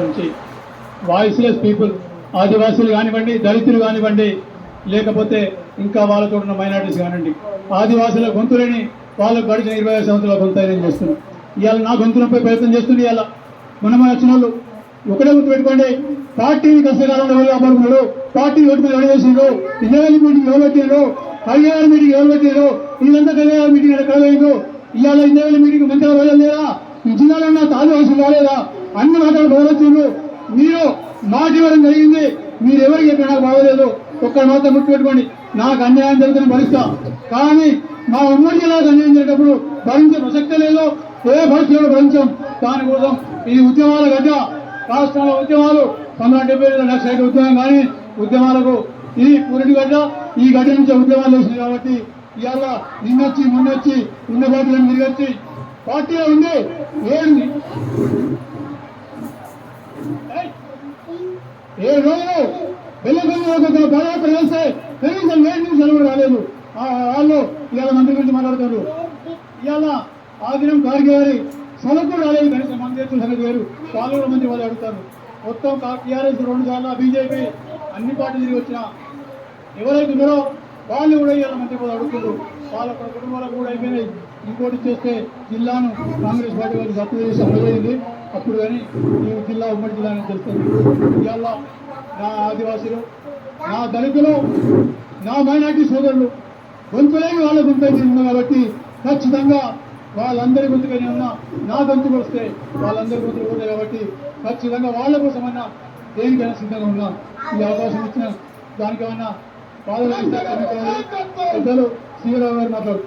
నుంచి voiceless people ఆదివాసీలు కానివ్వండి దళితులు కానివ్వండి లేకపోతే ఇంకా వాళ్ళతో ఉన్న మైనార్టీస్ కానివ్వండి ఆదివాసుల గొంతులని వాళ్ళకు గడిచిన ఇరవై ఐదు సంవత్సరాల గొంతు అయిన చేస్తున్నాం ఇవాళ నా గొంతులపై ప్రయత్నం చేస్తుంది ఇవాళ. మనం వచ్చిన వాళ్ళు ఒకటే గుర్తు పెట్టుకోండి పార్టీని కష్టకాలంలో ఎవరు కాపాడుకున్నారు? పార్టీ ఓటు మీద ఎవరు చేసినారు ఇన్నవేలి మీటింగ్ ఎవరు పెట్టినారు కళ్యాణ మీటింగ్ ఎవరు పెట్టినారు వీళ్ళంతా కళ్యాణ మీటింగ్ ఎక్కడ పోయిండు ఇవాళ ఇన్నవేలి మీటింగ్ మంచిగా రోజులు లేదా ఈ జిల్లాలో ఉన్న ఆదివాసులు రాలేదా అన్ని మాటలు బదలొచ్చిండ్రు మీరు మాట ఇవ్వడం జరిగింది మీరు ఎవరికి ఎక్కడ నాకు బాగోలేదు. ఒక్క మాత్రం ముట్టుపెట్టుకోండి నాకు అన్యాయం జరుగుతున్న భరిస్తా కానీ మా ఉమ్మడి జిల్లాకు అన్యాయం జరిగేటప్పుడు భరించే ప్రసక్తే లేదు. ఏ భవిష్యత్తులో భరించాం. దానికోసం ఇది ఉద్యమాల గడ్డ. రాష్ట్రాల ఉద్యమాలు పంతొమ్మిది డెబ్బై లక్షల ఉద్యమం కానీ ఉద్యమాలకు ఇది పురిటి గడ్డ ఈ గడ్డ నుంచి ఉద్యమాలు వచ్చినాయి కాబట్టి ఇవాళ నిన్నొచ్చి మొన్నొచ్చి ఉన్న పార్టీలను తిరిగొచ్చి పార్టీలో ఉంది ఏంది ఏ రోజు వెళ్ళగొల్లి పాదయాత్ర చేస్తే కనీసం ఏడు నిమిషాలు కూడా రాలేదు వాళ్ళు ఇవాళ మంత్రి గురించి మాట్లాడతారు ఇవాళ ఆ దినం గారికి గారి సభకు రాలేదు కనీసం మన దేశం సంగతి వేరు వాళ్ళు కూడా మంది వాళ్ళు అడుగుతారు మొత్తం టీఆర్ఎస్ రెండు సార్లు బీజేపీ అన్ని పార్టీలు తిరిగి వచ్చిన ఎవరైతే ఉన్నారో వాళ్ళు కూడా ఇవాళ మంత్రి పదవి అడుగుతున్నారు వాళ్ళ కుటుంబాలకు కూడా అయిపోయినాయి. ఇంకోటి చేస్తే జిల్లాను కాంగ్రెస్ పార్టీ వారికి తప్పు చేసి అమలైంది అప్పుడు కానీ ఈ జిల్లా ఉమ్మడి జిల్లా అని తెలుస్తుంది. ఇవాళ నా ఆదివాసీలు నా దళితులు నా మైనార్టీ సోదరులు గొంతులేని వాళ్ళ గొంతైతే ఉంది కాబట్టి ఖచ్చితంగా వాళ్ళందరి గొంతుకనే ఉన్నా నా గొంతుకు వస్తే వాళ్ళందరి గొంతులు పోతాయి కాబట్టి ఖచ్చితంగా వాళ్ళ కోసమన్నా దేనికైనా సిద్ధంగా ఉన్నా ఈ అవకాశం ఇచ్చిన దానికేమన్నా బాధ పెద్దలు శ్రీరావు గారు మాట్లాడు